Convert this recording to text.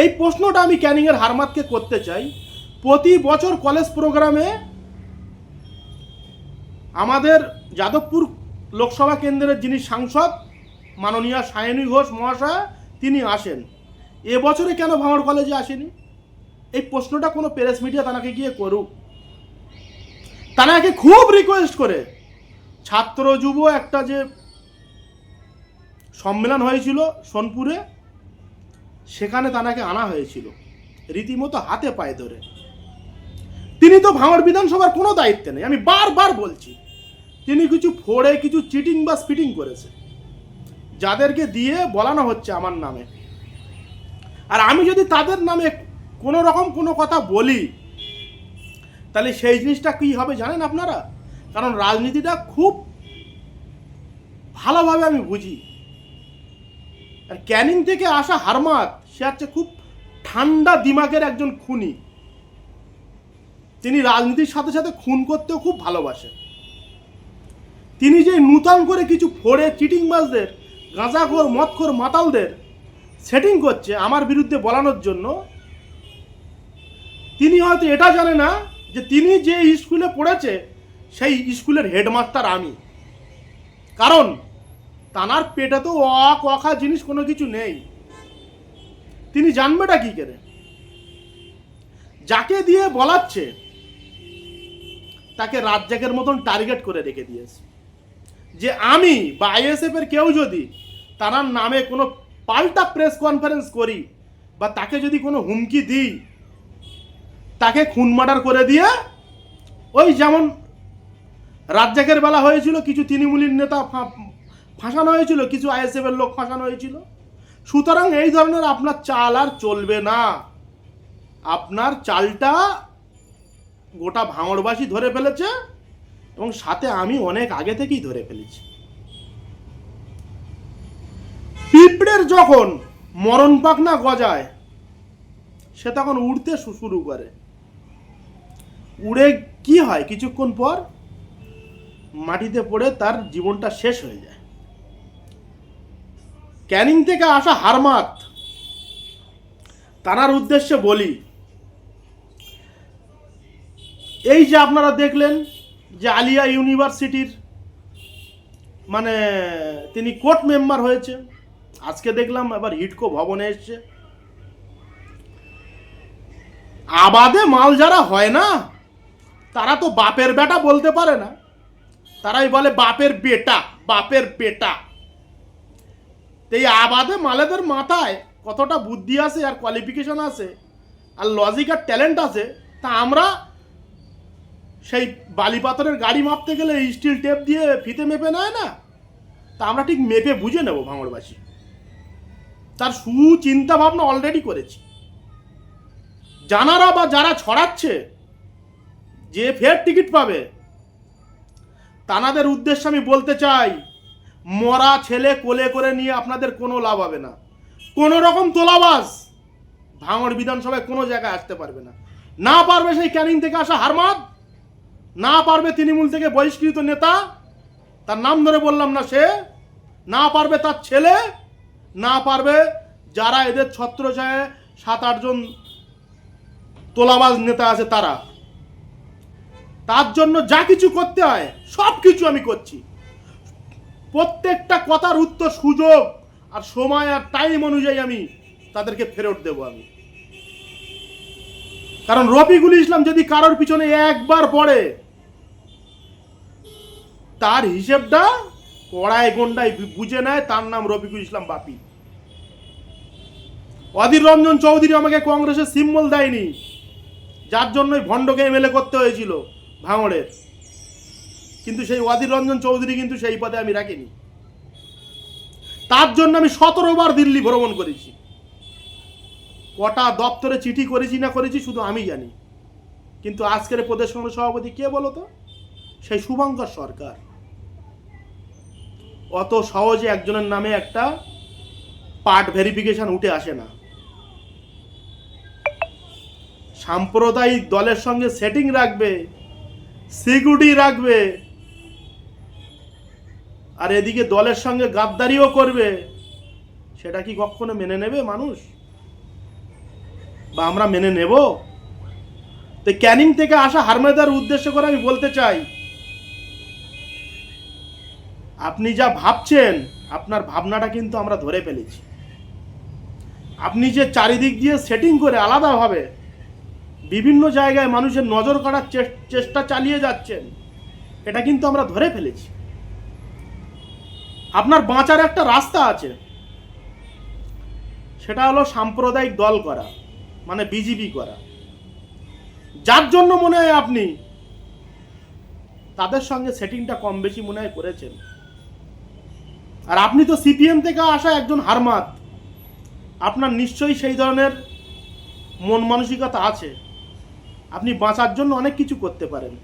এই প্রশ্নটা আমি ক্যানিংয়ের হারমাতকে করতে চাই। প্রতি বছর কলেজ প্রোগ্রামে আমাদের যাদবপুর লোকসভা কেন্দ্রের যিনি সাংসদ, মাননীয় সায়নী ঘোষ মহাশয়, তিনি আসেন। এবছরে কেন ভাঙড় কলেজে আসেনি? এই প্রশ্নটা কোনো প্রেস মিডিয়া তানাকে গিয়ে করুক। তানাকে খুব রিকোয়েস্ট করে, ছাত্র যুব একটা যে সম্মেলন হয়েছিল সোনপুরে সেখানে তানাকে আনা হয়েছিল। রীতিমতো হাতে পায়ে ধরে। তিনি তো ভাঙড় বিধানসভার কোনো দায়িত্বে নেই, আমি বারবার বলছি। তিনি কিছু ফোড়ে, কিছু চিটিং বা স্পিটিং করেছে। যাদেরকে দিয়ে বলানো হচ্ছে আমার নামে। আর আমি যদি তাদের নামে কোনো রকম কোনো কথা বলি, তাহলে সেই জিনিসটা কী হবে জানেন আপনারা? কারণ রাজনীতিটা খুব ভালোভাবে আমি বুঝি। আর ক্যানিং থেকে আসা হারমাত সে হচ্ছে খুব ঠান্ডা দিমাগের একজন খুনি। তিনি রাজনীতির সাথে সাথে খুন করতেও খুব ভালোবাসে। তিনি যে নূতন করে কিছু ফোড়ে চিটিংবাজদের, গাঁজাখোর, মদখোর মাতালদের সেটিং করছে আমার বিরুদ্ধে বলানোর জন্য, তিনি হয়তো এটা জানে না যে তিনি যে স্কুলে পড়েছে, সেই স্কুলের হেডমাস্টার আমি। কারণ তানার পেটে তো অ কখা জিনিস কোনো কিছু নেই। তিনি জানবেটা কি করে? যাকে দিয়ে বলাচ্ছে, তাকে রাজ্জাকের মতন টার্গেট করে রেখে দিয়েছে। যে আমি বা আইএসএফ এর কেউ যদি তার নামে কোনো পাল্টা প্রেস কনফারেন্স করি বা তাকে যদি কোনো হুমকি দিই, তাকে খুন মার্ডার করে দিয়ে, ওই যেমন রাজ্জাকের বেলা হয়েছিল কিছু তৃণমূলীর নেতা ফাঁসানো হয়েছিল, কিছু আইএসএফ এর লোক ফাঁসানো হয়েছিল। সুতরাং এই ধরনের আপনার চাল আর চলবে না। আপনার চালটা গোটা ভাঙড়বাসী ধরে ফেলেছে এবং সাথে আমি অনেক আগে থেকেই ধরে ফেলেছি। পিঁপড়ের যখন মরণ পাখনা গজায়, সে তখন উড়তে শুরু করে। উড়ে কি হয়? কিছুক্ষণ পর মাটিতে পড়ে তার জীবনটা শেষ হয়ে যায়। ক্যানিং থেকে আসা হারমাত। তানার উদ্দেশ্যে বলি, এই যে আপনারা দেখলেন যে আলিয়া ইউনিভার্সিটির মানে তিনি কোর্ট মেম্বার হয়েছে। আজকে দেখলাম এবার হিটকো ভবনে এসছে। আবাদে মাল যারা হয় না, তারা তো বাপের বেটা বলতে পারে না। তারাই বলে বাপের বেটা বাপের বেটা। এই আবাদে মালেদের মাথায় কতটা বুদ্ধি আছে আর কোয়ালিফিকেশন আছে আর লজিক আর ট্যালেন্ট আছে, তা আমরা সেই বালি পাথরের গাড়ি মাপতে গেলে স্টিল টেপ দিয়ে ফিতে মেপে নেয় না? তা আমরা ঠিক মেপে বুঝে নেব ভাঙড়বাসী। তার সুচিন্তা ভাবনা অলরেডি করেছি। জানারা বা যারা ছড়াচ্ছে, যে ফের টিকিট পাবে, তানাদের উদ্দেশ্যে আমি বলতে চাই মরা ছেলে কোলে করে নিয়ে আপনাদের কোনো লাভ হবে না। কোনো রকম তোলাবাজ ভাঙড় বিধানসভায় কোনো জায়গায় আসতে পারবে না। না পারবে সেই ক্যানিং থেকে আসা হারমাদ, না পারবে তৃণমূল থেকে বহিষ্কৃত নেতা, তার নাম ধরে বললাম না সে, না পারবে তার ছেলে, না পারবে যারা এদের ছত্রছায় সাত আটজন তোলাবাজ নেতা আছে তারা। তার জন্য যা কিছু করতে হয় সব কিছু আমি করছি। প্রত্যেকটা কথার উত্তর সুযোগ আর সময় আর টাইম অনুযায়ী আমি তাদেরকে ফেরত দেব আমি। কারণ রফিকুল ইসলাম যদি কারোর পিছনে একবার পড়ে, তার হিসেবটা কড়াই গন্ডায় বুঝে নেয়, তার নাম রফিকুল ইসলাম বাপি। অধীর রঞ্জন চৌধুরী আমাকে কংগ্রেসের সিম্বল দেয়নি, যার জন্যই ভণ্ডকে এমএলএ করতে হয়েছিল, ভাঙড়ের। কিন্তু সেই অধীর রঞ্জন চৌধুরী কিন্তু সেই পদে আমি রাখিনি। তার জন্য আমি সতেরো বার দিল্লি ভ্রমণ করেছি। কটা দপ্তরে চিঠি করেছি না করেছি শুধু আমি জানি। কিন্তু আজকের প্রদেশ কংগ্রেস সভাপতি কে বলো তো? সেই শুভঙ্কর সরকার। অত সহজে একজনের নামে একটা পার্ট ভেরিফিকেশন উঠে আসে না। সাম্প্রদায়িক দলের সঙ্গে সেটিং রাখবে সিকিউরিটি রাখবে আর এদিকে দলের সঙ্গে গাদ্দারিও করবে। সেটা কি কখনো মেনে নেবে মানুষ? বা আমরা মেনে নেব? তো ক্যানিং থেকে আসা হারমেদার উদ্দেশ্য করে আমি বলতে চাই, আপনি যা ভাবছেন, আপনার ভাবনাটা কিন্তু আমরা ধরে ফেলেছি। আপনি যে চারিদিক দিয়ে সেটিং করে আলাদাভাবে বিভিন্ন জায়গায় মানুষের নজর কাড়ার চেষ্টা চালিয়ে যাচ্ছেন, এটা কিন্তু আমরা ধরে ফেলেছি। আপনার বাঁচার একটা রাস্তা আছে। সেটা হলো সাম্প্রদায়িক দল করা মানে বিজেপি করা। যার জন্য মনে হয় আপনি তাদের সঙ্গে সেটিংটা কম বেশি মনে হয় করেছেন। আর আপনি তো সিপিএম থেকে আসা একজন হারমাত। আপনার নিশ্চয়ই সেই ধরনের মন মানসিকতা আছে। আপনি বাঁচার জন্য অনেক কিছু করতে পারেন।